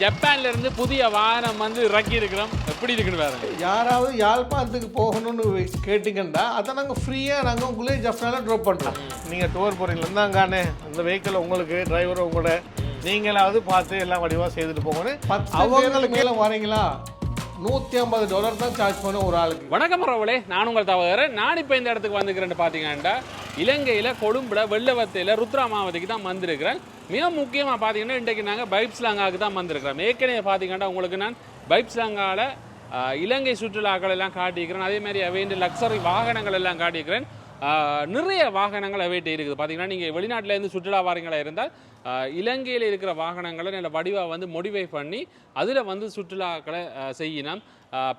ஜப்பான்ல இருந்து புதிய வாகனம் வந்து இறக்கி இருக்கிறோம். எப்படி இருக்குன்னு பாருங்க. யாராவது யாழ்ப்பாணத்துக்கு போகணும்னு கேட்டிங்கன்னா அதை நாங்கள் ஃப்ரீயாக நாங்கள் உங்களே ஜப்னால ட்ராப் பண்ணுறோம் நீங்கள் டூர் போகிறீங்களா இருந்தாங்கானே அந்த வெஹிக்கிள் உங்களுக்கு டிரைவர் உங்களோட நீங்களாவது பார்த்து எல்லாம் வடிவாக செய்துட்டு போகணும் அவங்களுக்கு மேலே வரீங்களா நூற்றி ஐம்பது டாலர் தான் சார்ஜ் பண்ணும் ஒரு ஆளுக்கு. வணக்கம் பரவலே நான் உங்கள் தவறுகிறேன் நான் இப்போ இந்த இடத்துக்கு வந்துக்கிறேன்னு பார்த்தீங்கன்னா இலங்கையில் கொழும்புல வெள்ளவத்தையில் ருத்ராமாவதிக்கு தான் வந்திருக்கிறேன். மிக முக்கியமாக பார்த்தீங்கன்னா இன்றைக்கு நாங்கள் பைப்ஸ்லாங்காவுக்கு தான் வந்திருக்கிறோம். ஏற்கனவே பார்த்தீங்கன்னா உங்களுக்கு நான் பைப்ஸ்லாங்காவில் இலங்கை சுற்றுலாக்கள் எல்லாம் காட்டியிருக்கிறேன். அதே மாதிரி வேண்டிய லக்ஸரி வாகனங்கள் எல்லாம் காட்டியிருக்கிறேன். நிறைய வாகனங்கள் அவைட்டு இருக்குது. பார்த்தீங்கன்னா நீங்கள் வெளிநாட்டிலேருந்து சுற்றுலா வாரங்களாக இருந்தால் இலங்கையில் இருக்கிற வாகனங்களை நல்ல வடிவாக வந்து மொடிஃபை பண்ணி அதில் வந்து சுற்றுலாக்களை செய்யணும்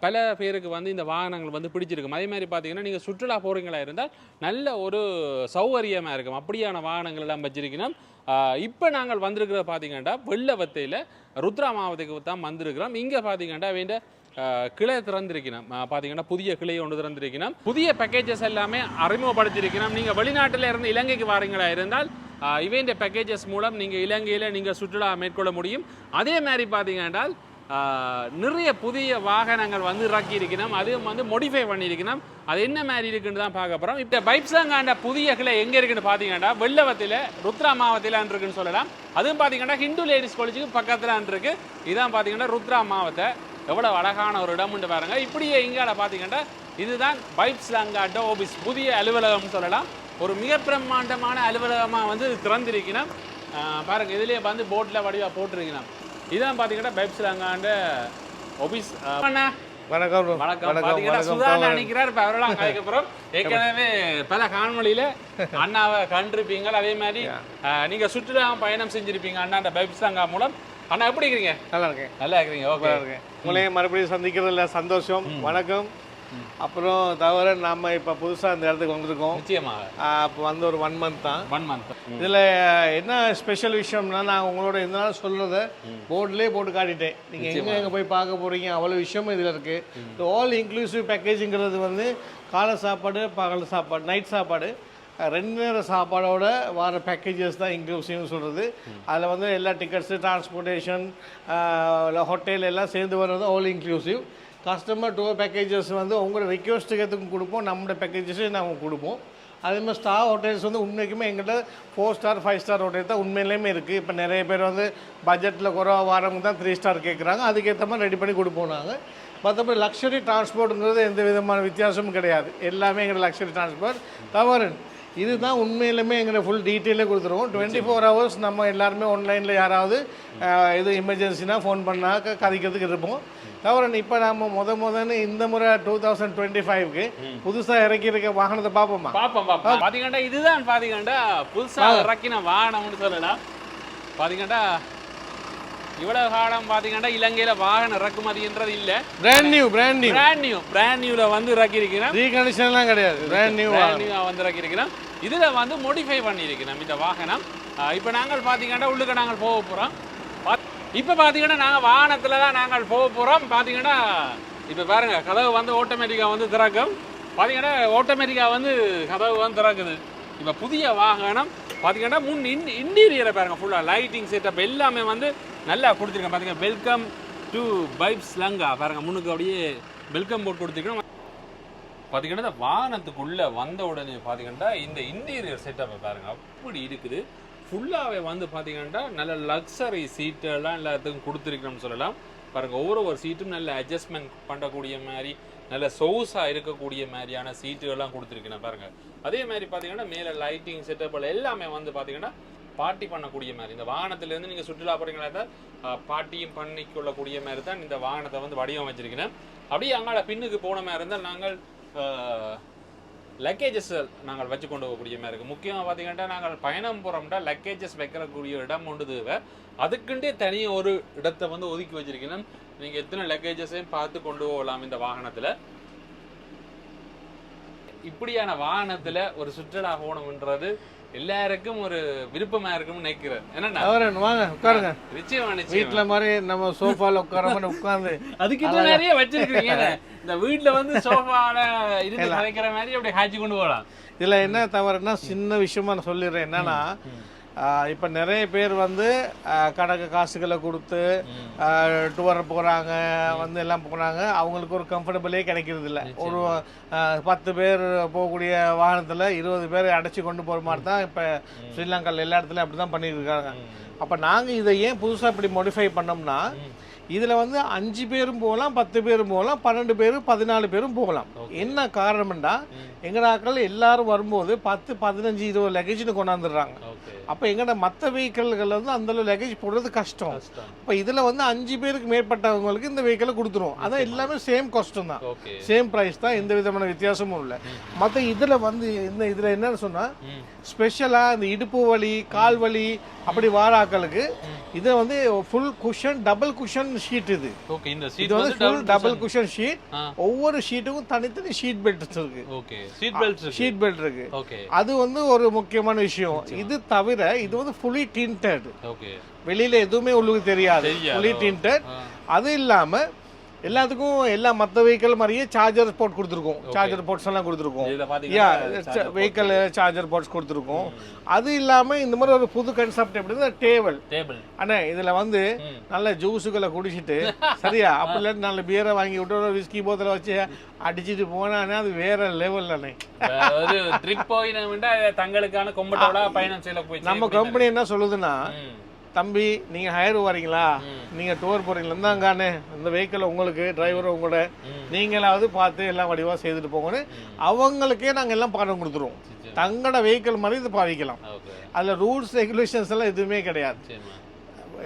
பல பேருக்கு வந்து இந்த வாகனங்கள் வந்து பிடிச்சிருக்கும். அதே மாதிரி பார்த்தீங்கன்னா நீங்கள் சுற்றுலா போகிறீங்களா இருந்தால் நல்ல ஒரு சௌகரியமாக இருக்கும். அப்படியான வாகனங்கள் எல்லாம் வச்சிருக்கணும். இப்போ நாங்கள் வந்திருக்கிறத பார்த்தீங்கன்னா வெள்ளவத்தையில் ருத்ரா மாவட்டத்துக்கு தான் வந்திருக்கிறோம். இங்கே பார்த்தீங்கன்னா வேண்ட கிளை திறந்திருக்கணும். பார்த்தீங்கன்னா புதிய கிளை ஒன்று திறந்திருக்கணும். புதிய பேக்கேஜஸ் எல்லாமே அறிமுகப்படுத்தியிருக்கணும் நீங்கள் வெளிநாட்டில் இருந்து இலங்கைக்கு வாரீங்களா இருந்தால் ஆஹ் பேக்கேஜஸ் மூலம் நீங்கள் இலங்கையில் நீங்கள் சுற்றுலா மேற்கொள்ள முடியும். அதே மாதிரி பார்த்தீங்கன்னா நிறைய புதிய வாகனங்கள் வந்து இறக்கி இருக்கணும் அதுவும் வந்து மோடிஃபை பண்ணியிருக்கணும். அது என்ன மாதிரி இருக்குன்னு தான் பார்க்க போகிறோம் இப்போ பைப்ஸாங்காண்ட புதிய கிளை எங்கே இருக்குன்னு பார்த்தீங்கன்னா வெள்ளவத்தில் ருத்ரா மாவட்டத்தில் இருக்குன்னு சொல்லலாம். அதுவும் பார்த்தீங்கன்னா ஹிந்து லேடிஸ் காலேஜுக்கு பக்கத்தில் இருக்கு இதான் பார்த்தீங்கன்னா ருத்ரா மாவத்தை எவ்வளோ அழகான ஒரு இடம்னு பாருங்க. இப்படியே இங்கால பார்த்தீங்கன்னா இதுதான் பைப்ஸ்லாங்கா ஆஃபீஸ் புதிய அலுவலகம்னு சொல்லலாம். ஒரு மிக பிரம்மாண்டமான அலுவலகமாக வந்து திறந்திருக்கணும். ஆஹ் பாருங்க இதுலேயே வந்து போட்டில் வடிவாக போட்டிருக்கணும். இதான் பார்த்தீங்கன்னா பைப்ஸ்லாங்காண்ட ஆஃபீஸ் அண்ணா. வணக்கம். வணக்கம். பாத்தீங்கன்னா சுதா. நினைக்கிறார் இப்ப அவரெல்லாம் அதுக்கப்புறம் ஏற்கனவே பல காணொளியில அண்ணாவை கண்டிருப்பீங்க. அதே மாதிரி நீங்க சுற்றுலா பயணம் செஞ்சிருப்பீங்க அண்ணாண்ட பைப்ஸ்லாங்கா மூலம். அண்ணா எப்படி இருக்கீங்க நல்லா இருக்கேன். நல்லா இருக்கிறீங்க ஓகே இருக்கேன். உங்களையும் மறுபடியும் சந்திக்கிறதுல சந்தோஷம். வணக்கம். அப்புறம் தவிர நாம இப்போ புதுசாக இந்த இடத்துக்கு வந்திருக்கோம். நிச்சயமாக. அப்போ வந்து ஒரு ஒன் மந்த் தான். ஒன் மந்த் இதில் என்ன ஸ்பெஷல் விஷயம்னா நான் உங்களோட நாள் சொல்கிறத போர்ட்லேயே போட்டு காட்டிட்டேன். நீங்கள் எங்கே எங்கே போய் பார்க்க போகிறீங்க அவ்வளோ விஷயம் இதில் இருக்குது ஆல் இன்க்ளூசிவ் பேக்கேஜுங்கிறது வந்து காலை சாப்பாடு பகல் சாப்பாடு நைட் சாப்பாடு. ரெண்டு நேரம் சாப்பாடோட வர பேக்கேஜஸ் தான் இன்க்ளூசிவ்னு சொல்கிறது அதில் வந்து எல்லா டிக்கெட்ஸு டிரான்ஸ்போர்ட்டேஷன் ஹோட்டல் எல்லாம் சேர்ந்து வர்றது all inclusive customer tour packages வந்து உங்களோட ரிக்வஸ்ட்டுக்கு கொடுப்போம் நம்மளோட பேக்கேஜஸையும் நாங்கள் கொடுப்போம். அதே மாதிரி ஸ்டார் ஹோட்டல்ஸ் வந்து உண்மைக்குமே எங்கள்கிட்ட four star five star hotel தான் உண்மையிலேயுமே இருக்குது இப்போ நிறைய பேர் வந்து பட்ஜெட்டில் குறைவா வரவங்க தான் த்ரீ ஸ்டார் கேட்குறாங்க அதுக்கேற்ற மாதிரி ரெடி பண்ணி கொடுப்போம் நாங்கள் மற்றபடி லக்ஸரி டிரான்ஸ்போர்ட்டுங்கிறது எந்த விதமான வித்தியாசமும் கிடையாது. எல்லாமே எங்களோட லக்ஸரி டிரான்ஸ்போர்ட் தவறு. இதுதான் உண்மையிலுமே எங்களை ஃபுல் டீட்டெயிலே கொடுத்துருவோம். டுவெண்ட்டி ஃபோர் ஹவர்ஸ் நம்ம எல்லாருமே ஆன்லைனில் யாராவது இது எமர்ஜென்சினா ஃபோன் பண்ணால் கதைக்கிறதுக்கு இருப்போம். தவிர இப்போ நம்ம முத முதன்னு இந்த முறை டூ தௌசண்ட் டுவெண்ட்டி ஃபைவ்க்கு புதுசாக இறக்கியிருக்க வாகனத்தை பார்ப்போமா? பாப்போம் பாப்போம் பாத்தீங்கன்னா இதுதான் பாத்தீங்கன்னா புதுசா இறக்கின வாகனம்னு சொல்லலாம் பாத்தீங்கன்னா இவ்வளவு காலம் பாத்தீங்கன்னா இலங்கையில வாகன இறக்குமதின்றது இல்ல. Brand new brand new brand new brand நியூல வந்து இறக்கி இருக்கிறேன் ரீகண்டிஷன்லாம் கிடையாது பிராண்ட் நியூ new ஆ வந்து இறக்கியிருக்கிறோம் இதில் வந்து மோடிஃபை பண்ணியிருக்கிறோம் இந்த வாகனம். இப்போ நாங்கள் பார்த்தீங்கன்னா உள்ளுக்க நாங்கள் போக போகிறோம் இப்போ பார்த்தீங்கன்னா நாங்கள் வாகனத்தில் தான் நாங்கள் போக போகிறோம் பார்த்தீங்கன்னா இப்போ பாருங்கள் கதவு வந்து ஆட்டோமேட்டிக்காக வந்து திறக்கும். பார்த்தீங்கன்னா ஆட்டோமேட்டிக்காக வந்து கதவு வந்து திறக்குது. இப்போ புதிய வாகனம் பார்த்தீங்கன்னா முன் இன் இன்டீரியரை பாருங்க ஃபுல்லாக லைட்டிங் செட்டப் எல்லாமே வந்து நல்லா கொடுத்துருக்கேன் பார்த்தீங்கன்னா வெல்கம் டு பைப்ஸ் லங்கா பாருங்க முன்னுக்கு அப்படியே வெல்கம் போர்ட் கொடுத்துருக்கோம் பார்த்தீங்கன்னா வாகனத்துக்குள்ளே வந்த உடனே பார்த்தீங்கன்னா இந்த இன்டீரியர் செட்டப்பை பாருங்கள் அப்படி இருக்குது. ஃபுல்லாகவே வந்து பார்த்தீங்கன்னா நல்ல லக்ஸரி சீட்டெல்லாம் எல்லாத்துக்கும் கொடுத்துருக்கணும்னு சொல்லலாம். பாருங்கள் ஒவ்வொரு ஒரு சீட்டும் நல்ல அட்ஜஸ்ட்மெண்ட் பண்ணக்கூடிய மாதிரி நல்ல சொகுசாக இருக்கக்கூடிய மாதிரியான சீட்டுகள்லாம் கொடுத்துருக்கேன் பாருங்கள் அதே மாதிரி பார்த்தீங்கன்னா மேலே லைட்டிங் செட்டப் எல்லாமே வந்து பார்த்தீங்கன்னா பார்ட்டி பண்ணக்கூடிய மாதிரி. இந்த வாகனத்துலேருந்து நீங்கள் சுற்றுலா போகிறீங்களா தான் பார்ட்டியும் பண்ணிக்கொள்ளக்கூடிய மாதிரி தான் இந்த வாகனத்தை வந்து வடிவமைச்சிருக்கிறேன். அப்படியே அங்கால பின்னுக்கு போன மாதிரி இருந்தால் நாங்கள் லக்கேஜஸ் நாங்கள் வச்சு கொண்டு போகக்கூடிய மாதிரி இருக்குது முக்கியமாக பார்த்தீங்கன்னா நாங்கள் பயணம் போகிறோம்னா லக்கேஜஸ் வைக்கிறக்கூடிய இடம் கொண்டு தேவை. அதுக்குண்டே தனியாக ஒரு இடத்தை வந்து ஒதுக்கி வச்சிருக்கணும். நீங்கள் எத்தனை லக்கேஜஸையும் பார்த்து கொண்டு போகலாம் இந்த வாகனத்தில். இப்படியான வாகனத்துல ஒரு சுற்றுலா போகணுன்றது எல்லாருக்கும் ஒரு விருப்பமா இருக்கும்னு நினைக்கிறேன். என்னன்னா தவறன் வாங்க உட்காருங்க. நிச்சயமா வீட்ல மாதிரி நம்ம சோஃபால உட்கார மாதிரி உட்காந்து அதுக்கு இன்னும் நிறைய வச்சிருக்கீங்க இந்த வீட்ல வந்து சோஃபால இருந்து கலைக்கிற மாதிரி அப்படியே காய்ச்சி கொண்டு போகலாம். இதுல என்ன தவறுனா சின்ன விஷயமா நான் சொல்லிடுறேன். என்னன்னா இப்போ நிறைய பேர் வந்து கணக்கு காசுகளை கொடுத்து டூர் போகிறாங்க வந்து எல்லாம் போகிறாங்க அவங்களுக்கு ஒரு கம்ஃபர்டபுளே கிடைக்கிறது இல்லை ஒரு பத்து பேர் போகக்கூடிய வாகனத்தில் இருபது பேர் அடைச்சி கொண்டு போகிற மாதிரி தான் இப்போ ஸ்ரீலங்காவில் எல்லா இடத்துலையும் அப்படி தான் பண்ணிட்டு இருக்காங்க அப்போ நாங்கள் இதை ஏன் புதுசாக இப்படி மோடிஃபை பண்ணோம்னா இதில் வந்து அஞ்சு பேரும் போகலாம் பத்து பேரும் போகலாம் பன்னெண்டு பேரும் பதினாலு பேரும் போகலாம். என்ன காரணம்னா எங்கட ஆட்கள் எல்லாரும் வரும்போது பத்து பதினஞ்சு இருபது லக்கேஜ்னு கொண்டாந்துடுறாங்க. அப்போ எங்கட மற்ற வெஹிக்கிள்கள் வந்து அந்த லக்கேஜ் போடுறது கஷ்டம். கஷ்டம். இப்போ இதில் வந்து அஞ்சு பேருக்கு மேற்பட்டவங்களுக்கு இந்த வெஹிக்கிளை கொடுத்துருவோம். அதான் எல்லாமே சேம் காஸ்ட்டும் தான். சேம் ப்ரைஸ் தான் எந்த விதமான வித்தியாசமும் இல்லை. மற்ற இதில் வந்து இந்த இதில் என்னன்னு சொன்னால் ஸ்பெஷலாக இந்த இடுப்பு வலி கால் வலி அப்படி வார ஆட்களுக்கு இதை வந்து full cushion double cushion seat இது. ஓகே இந்த இது வந்து ஃபுல் டபுள் குஷன் ஷீட். ஒவ்வொரு ஷீட்டுக்கும் தனித்தனி ஷீட் பெல்ட் இருக்கு okay. Seat belt seat belt இருக்கு. ஓகே அது வந்து ஒரு முக்கியமான விஷயம். இது தவிர இது வந்து ஃபுல்லி டிண்டட் ஓகே வெளியில எதுவுமே உள்ளுக்கு தெரியாது. Fully tinted. அது இல்லாம எல்லாத்துக்கும் எல்லா மற்ற வெஹிக்கிள் மாதிரியே சார்ஜர் போர்ட் கொடுத்துருக்கோம். சார்ஜர் போர்ட்ஸ் எல்லாம் கொடுத்துருக்கோம். யா வெஹிக்கிள் சார்ஜர் போர்ட்ஸ் கொடுத்துருக்கோம். அது இல்லாம இந்த மாதிரி ஒரு புது கன்செப்ட் எப்படின்னா டேபிள் டேபிள் அண்ணே இதுல வந்து. நல்ல ஜூஸுகளை குடிச்சிட்டு சரியா? அப்படி இல்லாட்டி நல்ல பியரை வாங்கி விட்டு ஒரு விஸ்கி போத்தலை வச்சு அடிச்சிட்டு போனானே அது வேற லெவல் அண்ணே. ட்ரிப் போயினோம்னா தங்களுக்கான கொம்பட்டோட பயணம் செய்யல போய் நம்ம கம்பெனி என்ன சொல்லுதுன்னா. தம்பி நீங்க ஹையர் வரீங்களா? ம். நீங்க டூர் போறீங்களா? இருந்தாங்கானே இந்த வெஹிக்கிள் உங்களுக்கு டிரைவர் உங்களோட. நீங்களாவது பார்த்து எல்லாம் வடிவா செய்துட்டு போங்கன்னு அவங்களுக்கே நாங்க எல்லாம் பாடம் கொடுத்துருவோம். தங்களோட வெஹிக்கிள் மாதிரி இது பாவிக்கலாம். அதுல ரூல்ஸ் ரெகுலேஷன்ஸ் எல்லாம் எதுவுமே கிடையாது.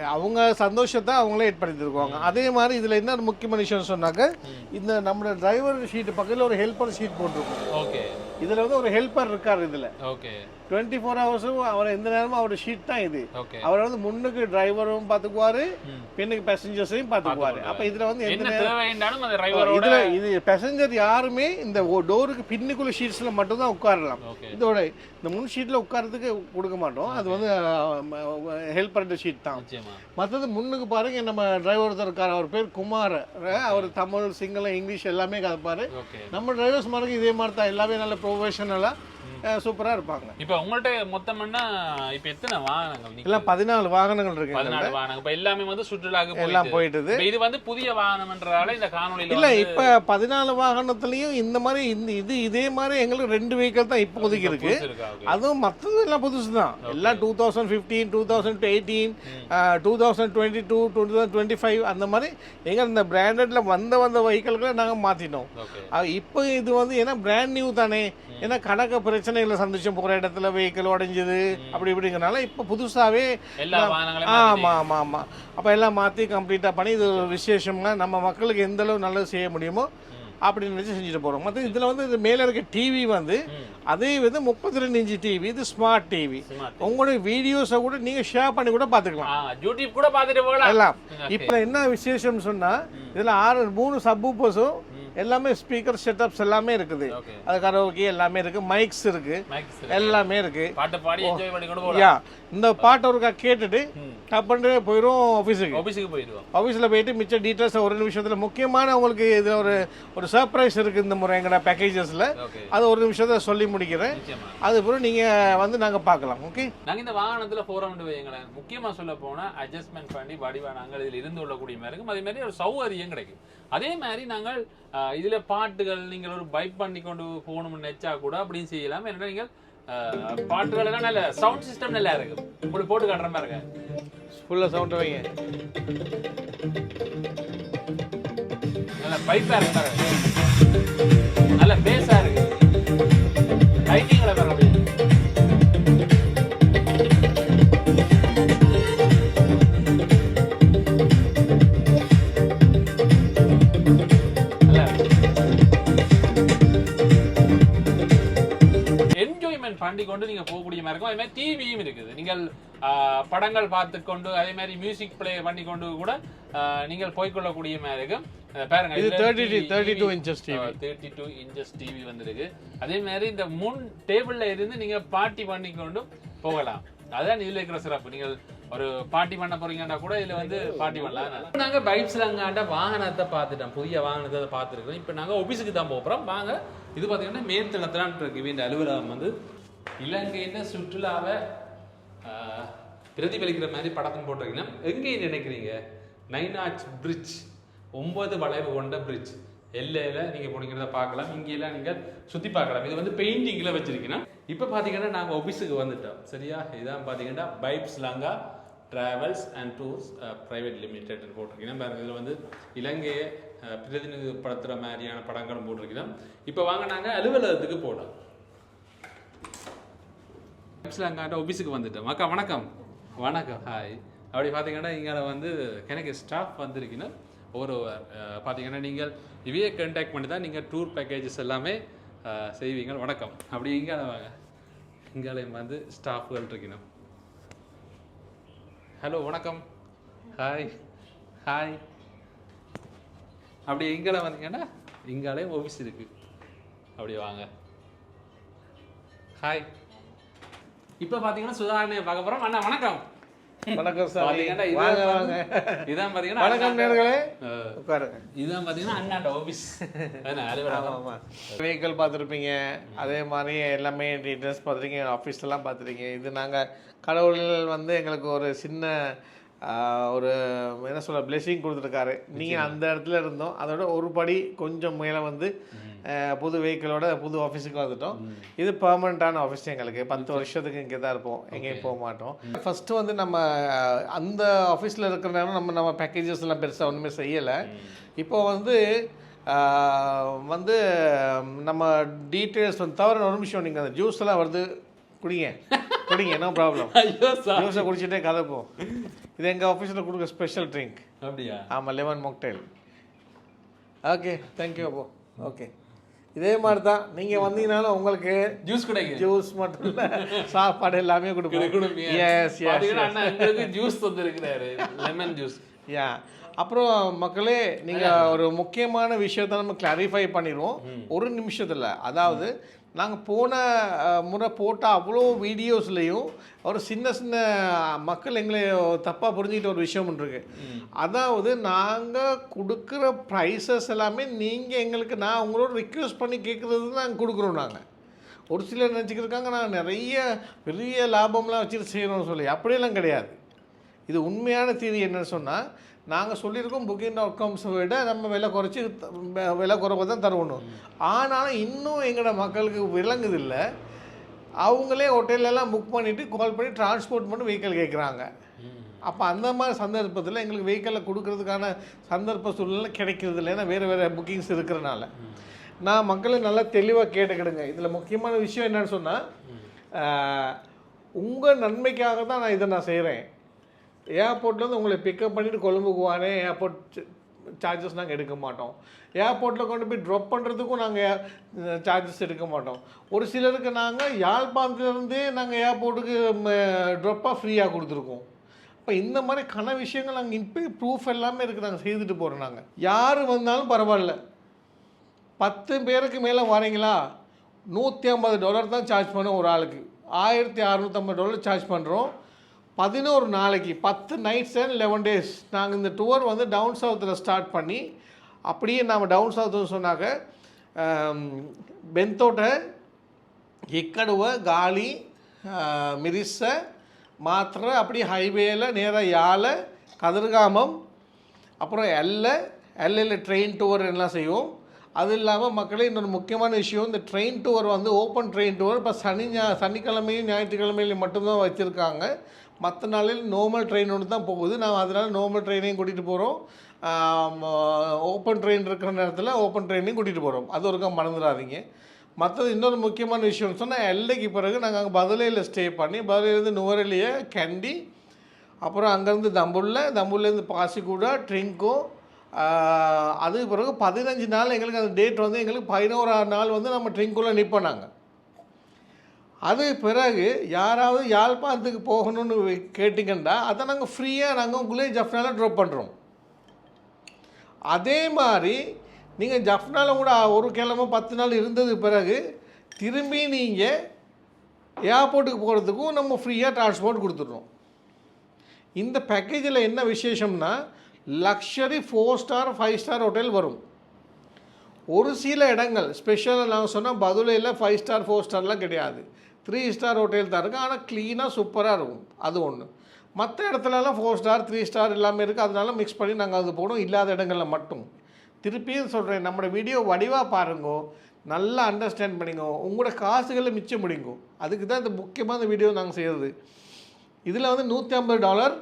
அவங்க சந்தோஷத்தை அவங்களே ஏற்படுத்தியிருக்காங்க அதே மாதிரி இதுல என்ன முக்கியமான விஷயம் சொன்னாக்க இந்த நம்மளோட டிரைவர் ஷீட் பக்கத்துல ஒரு ஹெல்ப்பர் ஷீட் போட்டிருக்கோம். ஓகே. இதுல வந்து ஒரு ஹெல்ப்பர் இருக்கார் இதுல. ஓகே. டுவெண்ட்டி ஃபோர் ஹவர்ஸும் அவர் எந்த நேரமும் அவரோட ஷீட் தான் இது. அவர் வந்து முன்னுக்கு டிரைவரும் பார்த்துக்குவாரு. பின்னுக்கு பேசஞ்சர்ஸையும் பார்த்துக்குவாரு அப்ப இதுல வந்து எந்த நேரம் இதுல இது பேசஞ்சர் யாருமே இந்த டோருக்கு பின்னுக்குள்ள ஷீட்ஸ்ல மட்டும் தான் உட்காரலாம். இதோட இந்த முன் ஷீட்ல உட்கார்றதுக்கு கொடுக்க மாட்டோம். அது வந்து ஹெல்ப் பண்ணுற ஷீட் தான். மற்றது முன்னுக்கு பாருங்க நம்ம டிரைவர் ஒருத்தர் இருக்கார். அவர் பேர் குமார். அவர் தமிழ் சிங்களம் இங்கிலீஷ் எல்லாமே கலப்பாரு நம்ம டிரைவர்ஸ் மாதிரி இதே மாதிரி தான். எல்லாமே நல்ல ப்ரொஃபஷனலாக சூப்பரா இருப்பாங்க. இப்போ உங்கள்ட்ட மொத்தம்னா இப்போ எத்தனை வாகனங்கள்? எல்லாம் பதினாலு வாகனங்கள் இருக்கு பதினாலு வாகனங்கள். இப்போ எல்லாமே வந்து சுற்றுலாக்கு எல்லாம் போயிட்டு போயிட்டுது இது வந்து புதிய வாகனம்ன்றதால இந்த காணொளியில இல்ல இப்ப பதினாலு வாகனத்துலயும் இந்த மாதிரி இந்த இது இதே மாதிரி எங்களுக்கு ரெண்டு வெஹிக்கிள் தான் இப்போதைக்கு இருக்கு. அதுவும் மற்றது எல்லாம் புதுசு தான் எல்லாம் two thousand fifteen two thousand eighteen two thousand twenty two two thousand twenty five அந்த மாதிரி எங்க இந்த பிராண்டட்ல வந்த வந்த வெஹிக்கிள்களை நாங்கள் மாற்றிட்டோம் இப்போ இது வந்து ஏன்னா பிராண்ட் நியூ தானே. ஏன்னா கணக்க பிரச்சனைகளை சந்திச்சோம் போகிற இடத்துல வெஹிக்கிள் உடைஞ்சது அப்படி இப்படிங்கிறனால இப்போ புதுசாவே எல்லா வாகனங்களையும் ஆமா ஆமா ஆமா. அப்ப எல்லாம் மாத்தி கம்ப்ளீட்டா பண்ணி இது ஒரு விசேஷம்னா நம்ம மக்களுக்கு எந்த அளவு நல்லது செய்ய முடியுமோ அப்படின்னு நினைச்சு செஞ்சுட்டு போறோம். மற்ற இதுல வந்து இது மேல இருக்க டிவி வந்து அதே வந்து முப்பத்தி ரெண்டு இன்ச்சு டிவி இது ஸ்மார்ட் டிவி உங்களுடைய வீடியோஸை கூட நீங்க ஷேர் பண்ணி கூட பாத்துக்கலாம் ஆ யூடியூப் கூட பார்த்துட்டு போகலாம். எல்லாம். இப்ப என்ன விசேஷம் சொன்னா இதுல ஆறு மூணு சப்பூப்பர்ஸும் எல்லாமே ஸ்பீக்கர் செட்டப்ஸ் எல்லாமே இருக்குது. அது கரோக்கி எல்லாமே இருக்கு. மைக்ஸ் இருக்கு. எல்லாமே இருக்கு. பாட்டு பாடி என்ஜாய் பண்ணி கொண்டு போகலாம். யா இந்த பாட்டை ஒருக்கா கேட்டுட்டு டப்புன்னு போயிடும் ஆஃபீஸுக்கு ஆஃபீஸுக்கு போயிடுவோம். ஆஃபீஸில் போயிட்டு மிச்ச டீட்டெயில்ஸ் ஒரு நிமிஷத்தில் முக்கியமான உங்களுக்கு இது ஒரு ஒரு சர்ப்ரைஸ் இருக்குது இந்த முறை எங்கட பேக்கேஜஸில் அது ஒரு நிமிஷத்தில் சொல்லி முடிக்கிறேன். அதுக்கப்புறம் நீங்கள் வந்து நாங்கள் பார்க்கலாம். ஓகே நாங்க இந்த வாகனத்துல போறோம்னு வைங்களேன் முக்கியமா சொல்ல போனா அட்ஜஸ்ட்மெண்ட் பண்ணி வடிவா நாங்கள் இதில் இருந்து கொள்ளக்கூடிய மாதிரி இருக்கும் அதே மாதிரி ஒரு சௌகரியம் கிடைக்கும். அதே மாதிரி நாங்கள் இதுல பாட்டுகள் நீங்கள் ஒரு பைக் பண்ணி கொண்டு போகணும்னு நினைச்சா கூட அப்படின்னு செய்யலாம். என்னன்னா நீங்கள் பாட்டுகள் எல்லாம் நல்ல சவுண்ட் சிஸ்டம் நல்லா இருக்கு. உங்களுக்கு போட்டு காட்டுற மாதிரி இருக்கு ஃபுல்லாக சவுண்ட் வைங்க. நல்ல பைப்பா இருக்கு நல்ல பேஸா இருக்கு. லைட்டிங்ல கொண்டு நீங்க போகக்கூடிய மாதிரி இருக்கும். அதே மாதிரி டிவியும் இருக்குது. நீங்கள் படங்கள் பார்த்து கொண்டு அதே மாதிரி மியூசிக் ப்ளே பண்ணி கொண்டு கூட நீங்கள் போய்க்கொள்ளக்கூடிய மாதிரி இருக்கும். பாருங்க இது 32 TV 32 inches TV. Thirty two inches TV வந்திருக்கு. அதே மாதிரி இந்த முன் டேபிள்ல இருந்து நீங்க பார்ட்டி பண்ணி கொண்டு போகலாம். அதான் இதுல இருக்கிற சிறப்பு. நீங்கள் ஒரு பார்ட்டி பண்ண போறீங்கன்னா கூட இதுல வந்து பார்ட்டி பண்ணலாம். நாங்க பைப்ஸ்ல அங்காண்ட வாகனத்தை பார்த்துட்டோம். புதிய வாகனத்தை பார்த்துருக்கோம் இப்போ நாங்க ஆபீஸுக்கு தான் போகிறோம் வாங்க இது பார்த்தீங்கன்னா மேற்தளத்திலான் இருக்கு. இந்த அலுவலகம் வந்து இலங்கையின் சுற்றுலாவை ஆஹ், பிரதிபலிக்கிற மாதிரி படத்தும் போட்டிருக்கீங்கன்னா எங்கே நினைக்கிறீங்க? நைன் பிரிட்ஜ் ஒன்பது வளைவு கொண்ட பிரிட்ஜ் எல்லையில் நீங்கள் போனீங்கிறத பார்க்கலாம். இங்கெல்லாம் நீங்கள் சுற்றி பார்க்கலாம். இது வந்து பெயிண்டிங்கில் வச்சிருக்கீங்கன்னா இப்போ பார்த்தீங்கன்னா நாங்கள் ஆஃபீஸுக்கு வந்துட்டோம். சரியா? இதான் பார்த்தீங்கன்னா பைப்ஸ் லாங்கா டிராவல்ஸ் அண்ட் டூர்ஸ் ப்ரைவேட் லிமிடெட்னு போட்டிருக்கீங்கன்னா பாருங்கள் இதில் வந்து இலங்கையை அஹ், பிரதிநிதிப்படுத்துகிற மாதிரியான படங்களும் போட்டிருக்கீங்கன்னா இப்போ வாங்க நாங்கள் அலுவலகத்துக்கு போகலாம். அங்காட்ட ஆஃபீஸுக்கு வந்துட்டேன். அக்கா வணக்கம். வணக்கம். ஹாய் அப்படி பார்த்தீங்கன்னா இங்கே வந்து எனக்கு ஸ்டாஃப் வந்திருக்கீங்கன்னா ஒரு பார்த்தீங்கன்னா நீங்கள் இவையே கண்டாக்ட் பண்ணி தான் நீங்கள் டூர் பேக்கேஜஸ் எல்லாமே செய்வீங்க. வணக்கம். அப்படி இங்கே வாங்க. இங்காலையும் வந்து ஸ்டாஃப்கள் இருக்கணும். ஹலோ வணக்கம். ஹாய் ஹாய் அப்படி இங்கே வந்தீங்கன்னா இங்காலையும் ஆஃபீஸ் இருக்கு. அப்படி வாங்க. ஹாய் இப்போ பார்த்தீங்கன்னா சுதாரணையை பார்க்க போகிறோம் அண்ணா வணக்கம். வணக்கம் சார் வாங்க வாங்க. இதான் பாத்தீங்கன்னா வணக்கம் நேர்களே. உட்காருங்க. இதுதான் பாத்தீங்கன்னா அண்ணாண்ட அலுவலகம். ஆமாம் வெஹிக்கிள் பார்த்துருப்பீங்க. அதே மாதிரி எல்லாமே டீட்டெயில்ஸ் பார்த்துருக்கீங்க. ஆஃபீஸ்லாம் பார்த்துருக்கீங்க. இது நாங்கள் கடவுள் வந்து எங்களுக்கு ஒரு சின்ன ஒரு என்ன சொல்ல பிளெஸிங் கொடுத்துருக்காரு. நீங்கள் அந்த இடத்துல இருந்தோம். அதோட ஒரு படி கொஞ்சம் மேலே வந்து புது வெஹிக்கிளோட புது ஆஃபீஸுக்கு வந்துட்டோம். இது பெர்மனண்ட்டான ஆஃபீஸ் எங்களுக்கு. பத்து வருஷத்துக்கு இங்கே தான் இருப்போம். எங்கேயும் போக மாட்டோம். ஃபஸ்ட்டு வந்து நம்ம அந்த ஆஃபீஸில் இருக்கிற நேரம் நம்ம நம்ம பேக்கேஜஸ் எல்லாம் பெருசாக ஒன்றுமே செய்யலை. இப்போ வந்து வந்து நம்ம டீட்டெயில்ஸ் வந்து தவிர ஒரு நிமிஷம் நீங்கள் அந்த ஜூஸ் எல்லாம் வருது குடிங்க. குடிங்க நோ ப்ராப்ளம் ஜூஸை குடிச்சிட்டே கதைப்போம். இது எங்கள் ஆஃபீஸில் கொடுக்குற ஸ்பெஷல் ட்ரிங்க் அப்படியா? ஆமாம் lemon mocktail okay thank you அப்போ. ஓகே இதே மாதிரி தான் நீங்கள் வந்தீங்கனாலும் உங்களுக்கு ஜூஸ் குடிங்க. ஜூஸ் மட்டும் இல்லை சாப்பாடு எல்லாமே கொடுப்போம். Yes yes juice தந்திருக்கிறாரு. Lemon juice yeah. அப்புறம் மக்களே நீங்கள் ஒரு முக்கியமான விஷயத்த நம்ம கிளாரிஃபை பண்ணிடுவோம். ஒரு நிமிஷத்தில். அதாவது நாங்கள் போன முறை போட்ட அவ்வளோ வீடியோஸ்லேயும் ஒரு சின்ன சின்ன மக்கள் எங்களை தப்பாக புரிஞ்சுக்கிட்ட ஒரு விஷயம் ஒன்று இருக்கு. அதாவது நாங்கள் கொடுக்குற ப்ரைஸஸ் எல்லாமே நீங்கள் எங்களுக்கு நான் உங்களோட ரிக்வெஸ்ட் பண்ணி கேட்குறது நாங்கள் கொடுக்குறோம் நாங்கள் ஒரு சிலர் நினச்சிக்கிருக்காங்க நான் நிறைய பெரிய லாபம்லாம் வச்சுட்டு செய்கிறோம்னு சொல்லி. அப்படியெல்லாம் கிடையாது. இது உண்மையான தீதி என்னன்னு சொன்னால் நாங்கள் சொல்லியிருக்கோம் புக்கிங் டாட் காம்ஸை விட நம்ம விலை குறைச்சி விலை குறைவாக தான் தருவணும். ஆனாலும் இன்னும் எங்களோட மக்களுக்கு விளங்குது இல்லை. அவங்களே ஹோட்டல்லலாம் புக் பண்ணிவிட்டு கால் பண்ணி டிரான்ஸ்போர்ட் பண்ணி வெஹிக்கிள் கேட்குறாங்க அப்போ அந்த மாதிரி சந்தர்ப்பத்தில் எங்களுக்கு வெஹிக்கிளை கொடுக்கறதுக்கான சந்தர்ப்ப சூழ்நிலை கிடைக்கிறது இல்லை. ஏன்னா வேறு வேறு புக்கிங்ஸ் இருக்கிறனால. நான் மக்களை நல்லா தெளிவாக கேட்டுக்கிடுங்க. இதில் முக்கியமான விஷயம் என்னன்னு சொன்னால் உங்கள் நன்மைக்காக தான் நான் இதை நான் செய்கிறேன் ஏர்போர்ட்லேருந்து உங்களை பிக்கப் பண்ணிவிட்டு கொழும்புக்கு வானே ஏர்போர்ட் சார்ஜஸ் நாங்கள் எடுக்க மாட்டோம். ஏர்போர்ட்டில் கொண்டு போய் ட்ராப் பண்ணுறதுக்கும் நாங்கள் சார்ஜஸ் எடுக்க மாட்டோம். ஒரு சிலருக்கு நாங்கள் யாழ்ப்பாணத்துலேருந்தே நாங்கள் ஏர்போர்ட்டுக்கு ட்ராப்பாக ஃப்ரீயாக கொடுத்துருக்கோம். இப்போ இந்த மாதிரி கன விஷயங்கள் நாங்கள் இப்போ ப்ரூஃப் எல்லாமே இருக்குது நாங்கள் செய்துட்டு போகிறோம் நாங்கள் யார் வந்தாலும் பரவாயில்ல. பத்து பேருக்கு மேலே வரீங்களா? நூற்றி ஐம்பது டாலர் தான் சார்ஜ் பண்ணோம் ஒரு ஆளுக்கு. ஆயிரத்தி அறநூற்றம்பது டாலர் சார்ஜ் பண்ணுறோம் பதினோரு நாளைக்கு பத்து நைட்ஸ் அண்ட் லெவன் டேஸ் நாங்கள் இந்த டூர் வந்து டவுன் சவுத்தில் ஸ்டார்ட் பண்ணி அப்படியே நாம் டவுன் சவுத்துன்னு சொன்னாக்க ஆம், பெந்தோட்ட இக்கடுவ காலி ஆஹ், மிரிச மாத்திரை அப்படி நேராக யாழை கதிர்காமம் அப்புறம் எல்ல எல்லையில் ட்ரெயின் டூர் எல்லாம் செய்வோம். அது இல்லாமல் மக்களே இன்னொரு முக்கியமான விஷயம் இந்த ட்ரெயின் டூர் வந்து ஓப்பன் ட்ரெயின் டூர் இப்போ சனி ஞா சனிக்கிழமையும் ஞாயிற்றுக்கிழமையிலும் மட்டும்தான் வச்சுருக்காங்க. மற்ற நாளில் நார்மல் ட்ரெயின் ஒன்று தான் போகுது. நான் அதனால் நார்மல் ட்ரெயினையும் கூட்டிகிட்டு போகிறோம் ஓப்பன் ட்ரெயின் இருக்கிற நேரத்தில் ஓப்பன் ட்ரெயினையும் கூட்டிகிட்டு போகிறோம் அது ஒருக்கா மறந்துடாதீங்க. மற்றது இன்னொரு முக்கியமான விஷயம்னு சொன்னால் எல்லைக்கு பிறகு நாங்கள் அங்கே பதிலையில் ஸ்டே பண்ணி பதுளையிலேருந்து நுவரெலியை கண்டி அப்புறம் அங்கேருந்து தம்புள்ள தம்புல்லேருந்து பாசிக்கூடா ட்ரிங்கோ அதுக்கு பிறகு பதினஞ்சு நாள் எங்களுக்கு அந்த டேட் வந்து எங்களுக்கு பதினோராறு நாள் வந்து நம்ம ட்ரிங்குள்ளே நிற்போம் நாங்கள் அது பிறகு யாராவது யாழ்ப்பாணத்துக்கு போகணும்னு கேட்டிங்கன்னா அதை நாங்கள் ஃப்ரீயாக நாங்கள் உங்களே ஜஃப்னால ட்ராப் பண்ணுறோம் அதே மாதிரி நீங்கள் ஜஃப்னால கூட ஒரு கிழமை பத்து நாள் இருந்தது பிறகு திரும்பி நீங்கள் ஏர்போர்ட்டுக்கு போகிறதுக்கும் நம்ம ஃப்ரீயாக டிரான்ஸ்போர்ட் கொடுத்துட்றோம். இந்த பேக்கேஜில் என்ன விசேஷம்னா luxury four star five star hotel வரும். ஒரு சில இடங்கள் ஸ்பெஷலாக நாங்கள் சொன்னால் பதுளையில் ஃபைவ் ஸ்டார் ஃபோர் ஸ்டார்லாம் கிடையாது. த்ரீ ஸ்டார் ஹோட்டல் தான் இருக்கும் ஆனால் க்ளீனாக சூப்பராக இருக்கும். அது ஒன்று மற்ற இடத்துலலாம் ஃபோர் ஸ்டார் த்ரீ ஸ்டார் எல்லாமே இருக்குது அதனால மிக்ஸ் பண்ணி நாங்கள் அது போனோம். இல்லாத இடங்களில் மட்டும். திருப்பியும் சொல்கிறேன் நம்மளோட வீடியோ வடிவாக பாருங்கோ. நல்லா அண்டர்ஸ்டாண்ட் பண்ணிங்கோ. உங்களோட காசுகளை மிச்சம் முடிங்கோ. அதுக்கு தான் இந்த முக்கியமான வீடியோ நாங்கள் செய்கிறது இதில் வந்து நூற்றி ஐம்பது டாலர்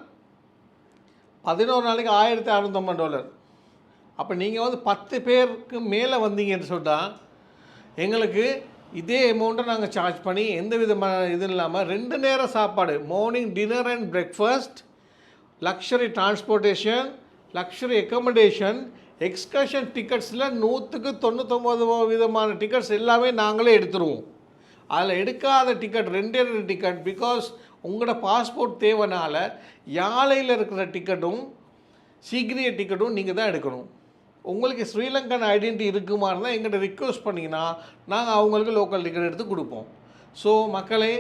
பதினோரு நாளைக்கு ஆயிரத்தி அறுநூத்தம்பது டாலர். அப்போ நீங்கள் வந்து பத்து பேருக்கு மேலே வந்தீங்கன்னு சொன்னால் எங்களுக்கு இதே அமௌண்ட்டை நாங்கள் சார்ஜ் பண்ணி எந்த விதமான இது இல்லாமல் ரெண்டு நேரம் சாப்பாடு morning dinner and breakfast luxury transportation luxury accommodation excursion டிக்கெட்ஸில் நூற்றுக்கு தொண்ணூத்தொம்பது விதமான டிக்கெட்ஸ் எல்லாமே நாங்களே எடுத்துருவோம். அதில் எடுக்காத டிக்கெட் ரெண்டே ரெண்டு டிக்கெட் பிகாஸ் உங்களோட பாஸ்போர்ட் தேவைனால யாழையில் இருக்கிற டிக்கெட்டும் சீக்கிரிய டிக்கெட்டும் நீங்கள் தான் எடுக்கணும். உங்களுக்கு ஸ்ரீலங்கன் ஐடென்டி இருக்குமா இருந்தால் எங்கிட்ட ரிக்வஸ்ட் பண்ணிங்கன்னா நாங்கள் அவங்களுக்கு லோக்கல் டிக்கெட் எடுத்து கொடுப்போம். ஸோ மக்களே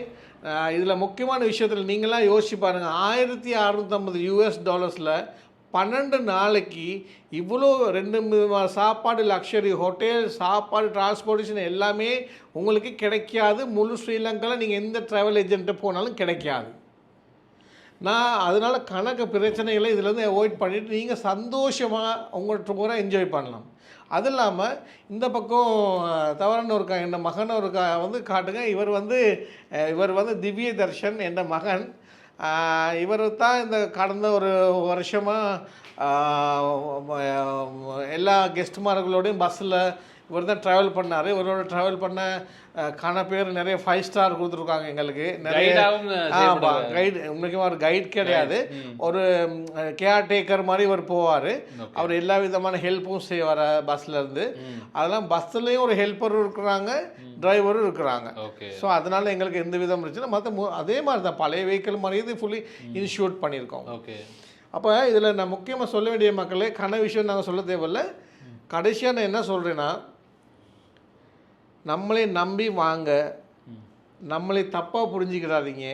இதில் முக்கியமான விஷயத்தில் நீங்களாம் யோசிச்சு பாருங்கள் ஆயிரத்தி அறநூற்றம்பது யூஎஸ் டாலர்ஸில் பன்னெண்டு நாளைக்கு இவ்வளோ ரெண்டு விதமான சாப்பாடு லக்ஷரி ஹோட்டல் சாப்பாடு டிரான்ஸ்போர்ட்டேஷன் எல்லாமே உங்களுக்கு கிடைக்காது. முழு ஸ்ரீலங்காவில் நீங்கள் எந்த ட்ராவல் ஏஜென்ட்டு போனாலும் கிடைக்காது. நான் அதனால் கணக்கு பிரச்சனைகளை இதுலேருந்து அவாய்ட் பண்ணிவிட்டு நீங்கள் சந்தோஷமாக உங்கள் டூரை என்ஜாய் பண்ணலாம். அது இல்லாமல் இந்த பக்கம் தவறான ஒரு என் மகன் ஒரு வந்து காட்டுங்க. இவர் வந்து இவர் வந்து திவ்ய தர்ஷன் என்ற மகன். இவர் தான் இந்த கடந்த ஒரு வருஷமாக எல்லா கெஸ்ட்மார்களோடையும் பஸ்ஸில் இவர் தான் ட்ராவல் பண்ணார் இவரோட ட்ராவல் பண்ண காண பேர் நிறைய ஃபைவ் ஸ்டார் கொடுத்துருக்காங்க எங்களுக்கு. நிறைய ஆமாம் கைடு முக்கியமாக ஒரு கைட் கிடையாது. ஒரு கேர் டேக்கர் மாதிரி இவர் போவார். அவர் எல்லா விதமான ஹெல்ப்பும் செய்வார் பஸ்ல இருந்து. அதெல்லாம் பஸ்ஸுலேயும் ஒரு ஹெல்ப்பரும் இருக்கிறாங்க டிரைவரும் இருக்கிறாங்க. ஸோ அதனால எங்களுக்கு எந்த விதம் பிரச்சனை மற்ற அதே மாதிரி தான் பழைய வெஹிக்கிள் மாதிரி இது ஃபுல்லி இன்ஷூட் பண்ணியிருக்கோம். ஓகே அப்போ இதில் நான் முக்கியமாக சொல்ல வேண்டிய மக்களே கன விஷயம் நாங்கள் சொல்ல தேவையில்ல. கடைசியாக நான் என்ன சொல்கிறேன்னா நம்மளை நம்பி வாங்க நம்மளை தப்பாக புரிஞ்சுக்கிறாதீங்க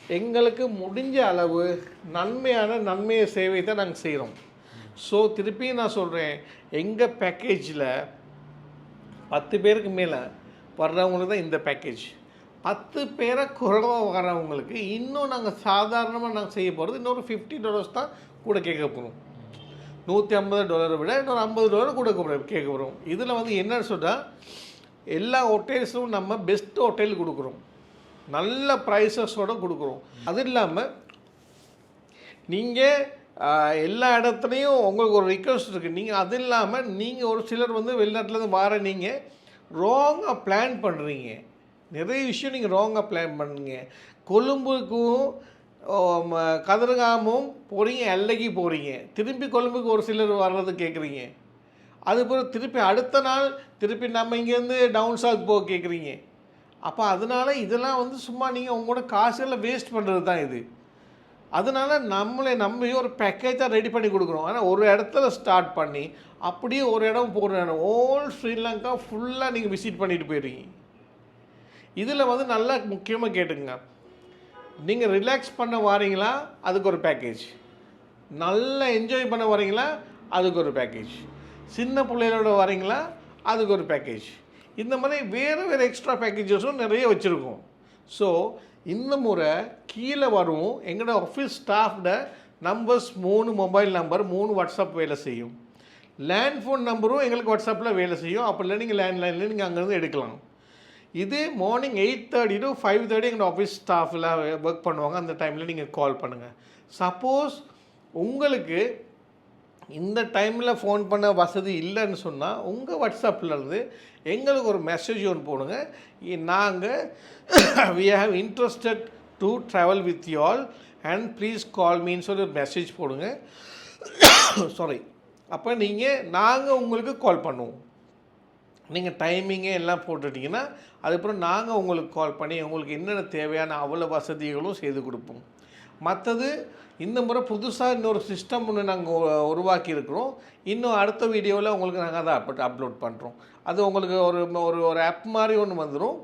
எங்களுக்கு முடிஞ்ச அளவு நன்மையான நன்மையை சேவை தான் நாங்கள் செய்கிறோம் ஸோ திருப்பியும் நான் சொல்கிறேன் எங்கள் பேக்கேஜில் பத்து பேருக்கு மேலே வர்றவங்களுக்கு தான் இந்த பேக்கேஜ் பத்து பேரை குறைவாக வர்றவங்களுக்கு இன்னும் நாங்கள் சாதாரணமாக நாங்கள் செய்ய போகிறது இன்னொரு ஃபிஃப்டி டாலர்ஸ் தான் கூட கேட்க போகிறோம் நூற்றி ஐம்பது டாலரை விட இன்னொரு ஐம்பது டாலர் கூட கேட்க போகிறோம் இதில் வந்து என்னன்னு சொன்னால் எல்லா ஹோட்டல்ஸும் நம்ம பெஸ்ட் ஹோட்டல் கொடுக்குறோம். நல்ல ப்ரைஸஸோடு கொடுக்குறோம். அது இல்லாமல் நீங்கள் எல்லா இடத்துலையும் உங்களுக்கு ஒரு ரிக்வஸ்ட் இருக்குது நீங்கள் அது இல்லாமல் நீங்கள் ஒரு சிலர் வந்து வெளிநாட்டிலேருந்து வர நீங்கள் ராங்காக பிளான் பண்ணுறீங்க நிறைய விஷயம் நீங்கள் ராங்காக பிளான் பண்ணுங்க. கொழும்புக்கும் கதிரகாமும் கதிர்காமும் போகிறீங்க எல்லைக்கு போகிறீங்க திரும்பி கொழும்புக்கு ஒரு சிலர் வர்றது கேட்குறீங்க அதுபோல் திருப்பி அடுத்த நாள் திருப்பி நம்ம இங்கேருந்து டவுன் சவுத் போக கேட்குறீங்க. அப்போ அதனால இதெல்லாம் வந்து சும்மா நீங்கள் உங்களோட காசெல்லாம் வேஸ்ட் பண்ணுறது தான் இது. அதனால நம்மளே நம்பி ஒரு பேக்கேஜாக ரெடி பண்ணி கொடுக்குறோம். ஆனால் ஒரு இடத்துல ஸ்டார்ட் பண்ணி அப்படியே ஒரு இடம் போகிற இடம் ஓல் ஸ்ரீலங்கா ஃபுல்லாக நீங்கள் விசிட் பண்ணிட்டு போயிடுறீங்க. இதில் வந்து நல்லா முக்கியமாக கேட்டுங்க நீங்கள் ரிலாக்ஸ் பண்ண வாரீங்களா அதுக்கு ஒரு பேக்கேஜ் நல்லா என்ஜாய் பண்ண வரீங்களா அதுக்கு ஒரு பேக்கேஜ் சின்ன பிள்ளைகளோட வரீங்களா? அதுக்கு ஒரு பேக்கேஜ் இந்த மாதிரி வேறு வேறு எக்ஸ்ட்ரா பேக்கேஜஸும் நிறைய வச்சுருக்கோம். ஸோ இந்த முறை கீழே வரும் எங்களோட ஆஃபீஸ் ஸ்டாஃப்ட நம்பர்ஸ் மூணு மொபைல் நம்பர் மூணு வாட்ஸ்அப் வேலை செய்யும். லேண்ட் ஃபோன் நம்பரும் எங்களுக்கு வாட்ஸ்அப்பில் வேலை செய்யும். அப்போ இல்லை நீங்கள் லேண்ட்லைனில் நீங்கள் அங்கேருந்து எடுக்கலாம். இது morning eight thirty to five thirty எங்கள் ஆஃபீஸ் ஸ்டாஃபில் ஒர்க் பண்ணுவாங்க. அந்த டைமில் நீங்கள் கால் பண்ணுங்கள் சப்போஸ் உங்களுக்கு இந்த டைமில் ஃபோன் பண்ண வசதி இல்லைன்னு சொன்னால் உங்கள் வாட்ஸ்அப்லேருந்து எங்களுக்கு ஒரு மெசேஜ் ஒன்று போடுங்க. நாங்கள் we have interested to travel with you all and please call மீன்னு சொல்லி ஒரு மெசேஜ் போடுங்க. சாரி அப்போ நீங்கள் நாங்கள் உங்களுக்கு கால் பண்ணுவோம். நீங்கள் டைமிங்கே எல்லாம் போட்டுட்டிங்கன்னா அதுக்கப்புறம் நாங்கள் உங்களுக்கு கால் பண்ணி உங்களுக்கு என்னென்ன தேவையான அவ்வளோ வசதிகளும் செய்து கொடுப்போம். மற்றது இந்த முறை புதுசாக இன்னொரு சிஸ்டம் ஒன்று நாங்கள் உருவாக்கியிருக்கிறோம். இன்னும் அடுத்த வீடியோவில் உங்களுக்கு நாங்கள் அதை அப் அப்லோட் பண்ணுறோம் அது உங்களுக்கு ஒரு ஒரு ஒரு ஆப் மாதிரி ஒன்று வந்துடும்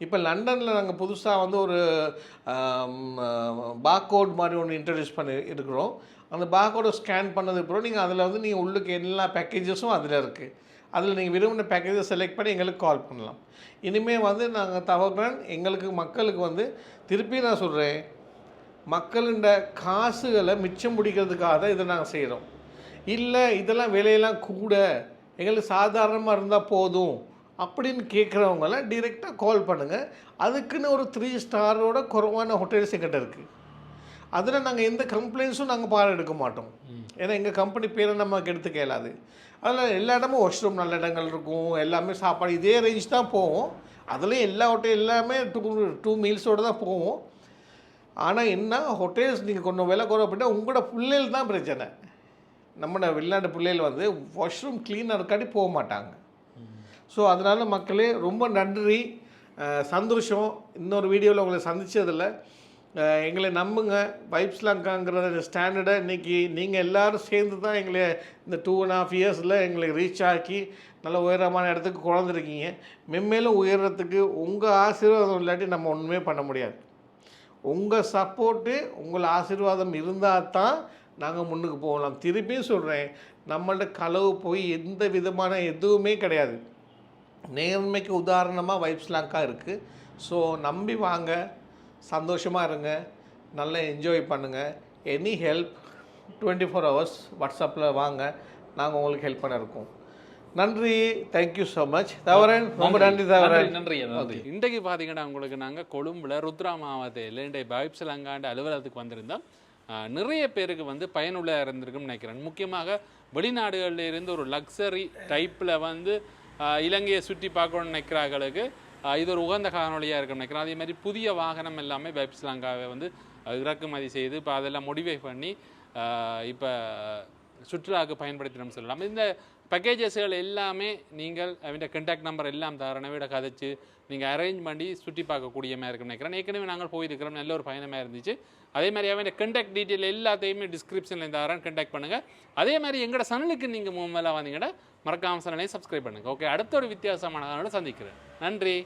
இப்போ லண்டனில் நாங்கள் புதுசாக வந்து ஒரு பார்கோட் மாதிரி ஒன்று இன்ட்ரடியூஸ் பண்ணி இருக்கிறோம். அந்த பார்கோடை ஸ்கேன் பண்ணதுக்கு அப்புறம் நீங்கள் அதில் வந்து நீங்கள் உள்ளுக்கு எல்லா பேக்கேஜஸும் அதில் இருக்குது அதில் நீங்கள் விரும்பின பேக்கேஜை செலக்ட் பண்ணி எங்களுக்கு கால் பண்ணலாம். இனிமேல் வந்து நாங்கள் தவறுறேன் எங்களுக்கு மக்களுக்கு வந்து திருப்பி நான் சொல்கிறேன் மக்களின் காசுகளை மிச்சம் பிடிக்கிறதுக்காக தான் இதை நாங்கள் செய்கிறோம் இல்லை இதெல்லாம் விலையெல்லாம் கூட எங்களுக்கு சாதாரணமாக இருந்தால் போதும் அப்படின்னு கேட்குறவங்களாம் டிரெக்டாக கால் பண்ணுங்கள் அதுக்குன்னு ஒரு த்ரீ ஸ்டாரோட குறைவான ஹோட்டல்ஸ் எங்கிட்ட இருக்குது அதில் நாங்கள் எந்த கம்ப்ளைண்ட்ஸும் நாங்கள் பாடம் எடுக்க மாட்டோம். ஏன்னா எங்கள் கம்பெனி பேரை நமக்கு எடுத்துக்க இயலாது அதில் எல்லா இடமும் வாஷ்ரூம் நல்ல இடங்கள் இருக்கும். எல்லாமே சாப்பாடு இதே ரேஞ்ச் தான் போவோம் அதுலேயும் எல்லா ஹோட்டல் எல்லாமே டூ டூ மீல்ஸோடு தான் போவோம் ஆனால் என்ன ஹோட்டல்ஸ் நீங்கள் கொஞ்சம் விலை குறை அப்படின்னா உங்களோட பிள்ளைகள் தான் பிரச்சனை. நம்ம வெளிநாட்டு பிள்ளைகள் வந்து வாஷ்ரூம் க்ளீனாக இருக்காட்டி போக மாட்டாங்க. ஸோ அதனால் மக்களே ரொம்ப நன்றி சந்தோஷம். இன்னொரு வீடியோவில் உங்களை சந்தித்ததில் எங்களை நம்புங்க. வைப்ஸ்லாங்காங்கிற ஸ்டாண்டர்டை இன்றைக்கி நீங்கள் எல்லாரும் சேர்ந்து தான் எங்களை இந்த டூ அண்ட் ஹாஃப் இயர்ஸில் எங்களை ரீச் ஆக்கி நல்ல உயரமான இடத்துக்கு குழந்திருக்கீங்க மென்மேலும் உயர்றதுக்கு உங்கள் ஆசீர்வாதம் இல்லாட்டி நம்ம ஒன்றுமே பண்ண முடியாது. உங்கள் சப்போர்ட்டு உங்கள் ஆசீர்வாதம் இருந்தால் தான் நாங்கள் முன்னுக்கு போகலாம். திருப்பியும் சொல்கிறேன் நம்மள்ட்ட களவு போய் எந்த விதமான எதுவுமே கிடையாது. நேர்மைக்கு உதாரணமாக வைப்ஸ் லாங்கா இருக்குது ஸோ நம்பி வாங்க சந்தோஷமாக இருங்க நல்லா என்ஜாய் பண்ணுங்கள் any help twenty four hours வாட்ஸ்அப்பில் வாங்க நாங்கள் உங்களுக்கு ஹெல்ப் பண்ண இருக்கோம். நன்றி. தேங்க்யூ ஸோ மச் தவறன். ரொம்ப நன்றி. தவறன். நன்றி நன்றி இன்றைக்கு பார்த்தீங்கன்னா உங்களுக்கு நாங்கள் கொழும்புல ருத்ரா மாவட்டத்தில் இன்றைய பைப்ஸ் லங்காண்டு அலுவலகத்துக்கு வந்திருந்தோம். நிறைய பேருக்கு வந்து பயனுள்ள இருந்திருக்கும்னு நினைக்கிறேன். முக்கியமாக வெளிநாடுகளில் இருந்து ஒரு லக்ஸரி டைப்பில் வந்து இலங்கையை சுற்றி பார்க்கணும்னு நினைக்கிறார்களுக்கு இது ஒரு உகந்த காணொலியாக இருக்கும்னு நினைக்கிறேன். அதே மாதிரி புதிய வாகனம் எல்லாமே பைப்ஸ் லங்காவை வந்து இறக்குமதி செய்து இப்போ அதெல்லாம் மோடிஃபை பண்ணி இப்போ சுற்றுலாவுக்கு பயன்படுத்தினோம் சொல்லலாம். இந்த பேக்கேஜஸ்கள் எல்லாமே நீங்கள் அவன் கண்டாக்ட் நம்பர் எல்லாம் தரனவிட கதைச்சு நீங்கள் அரேஞ்ச் பண்ணி சுற்றி பார்க்கக்கூடிய மாதிரி இருக்குன்னு நினைக்கிறேன். ஏற்கனவே நாங்கள் போயிருக்கிறோம் நல்ல ஒரு பயணமாக இருந்துச்சு. அதே மாதிரி அவன் கண்டாக்ட் டீட்டெயில் எல்லாத்தையுமே டிஸ்கிரிப்ஷனில் தரேன் கண்டாக்ட் பண்ணுங்கள் அதே மாதிரி எங்களோட சனலுக்கு நீங்கள் மேலே வந்தீங்கன்னா மறக்காம சனலையும் சப்ஸ்கிரைப் பண்ணுங்கள் ஓகே அடுத்த ஒரு வித்தியாசமான சந்திக்கிறேன். நன்றி.